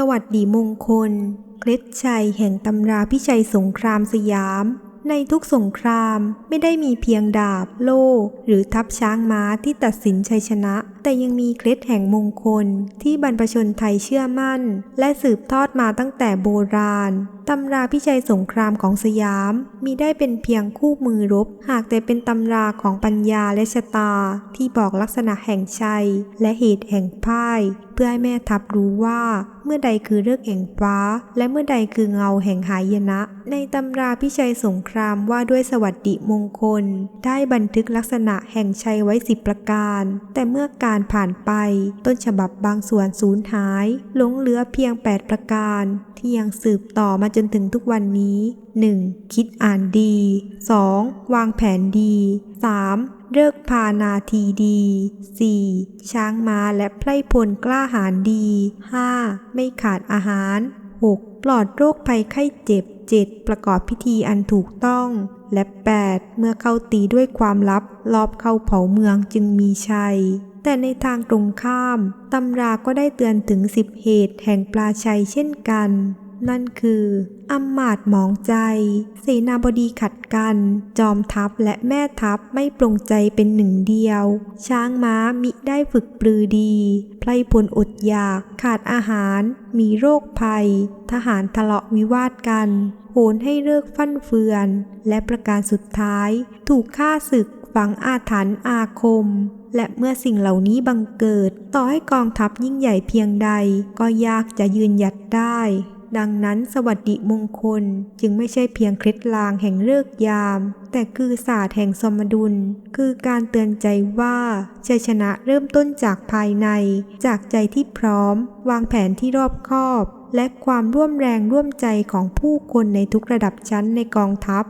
สวัสดีมงคล เคล็ดชัยแห่งตำราพิชัยสงครามสยาม ในทุกสงครามไม่ได้มีเพียงดาบ โล่ หรือทัพช้างม้าที่ตัดสินชัยชนะ แต่ยังมีเคล็ดแห่งมงคลที่บรรพชนไทยเชื่อมั่น และสืบทอดมาตั้งแต่โบราณตำราพิชัยสงครามของสยามมีได้เป็นเพียงคู่มือรบ หากแต่เป็นตำราของปัญญาและชะตา ที่บอกลักษณะแห่งชัย และเหตุแห่งพ่าย เพื่อให้แม่ทัพรู้ว่า เมื่อใดคือเลือกแห่งฟ้า และเมื่อใดคือเงาแห่งหายนะ ในตำราพิชัยสงครามว่าด้วยสวัสดิมงคล ได้บันทึกลักษณะแห่งชัยไว้สิบประการ แต่เมื่อการผ่านไป ต้นฉบับบางส่วนสูญหาย หลงเหลือเพียง 8 ประการ ที่ยังสืบต่อมาจนถึงทุกวันนี้ 1. คิดอ่านดี 2. วางแผนดี 3. เลิกพานาทีดี 4. ช้างม้าและไพร่พลกล้าหาญดี 5. ไม่ขาดอาหาร 6. ปลอดโรคภัยไข้เจ็บ 7. ประกอบพิธีอันถูกต้อง และ 8. เมื่อเข้าตีด้วยความลับ รอบเข้าเผาเมืองจึงมีชัย แต่ในทางตรงข้ามตำราก็ได้เตือนถึงสิบเหตุแห่งปลาชัยเช่นกัน นั่นคืออำมาตย์หมองใจ เสนาบดีขัดกัน จอมทัพและแม่ทัพไม่ปรงใจเป็นหนึ่งเดียว ช้างม้ามิได้ฝึกปรือดี ไพร่พลอดอยาก ขาดอาหาร มีโรคภัย ทหารทะเลาะวิวาทกันโหนให้เลิกฟั่นเฟือน และประการสุดท้าย ถูกฆ่าศึกฝังอาถรรพ์อาคม และเมื่อสิ่งเหล่านี้บังเกิด ต่อให้กองทัพยิ่งใหญ่เพียงใด ก็ยากจะยืนหยัดได้ ดังนั้นสวัสดิมงคลจึงไม่ใช่เพียงเคล็ดลางแห่งเลิกยาม แต่คือศาสตร์แห่งสมดุล คือการเตือนใจว่าชัยชนะเริ่มต้นจากภายใน จากใจที่พร้อม วางแผนที่รอบคอบ และความร่วมแรงร่วมใจของผู้คนในทุกระดับชั้นในกองทัพ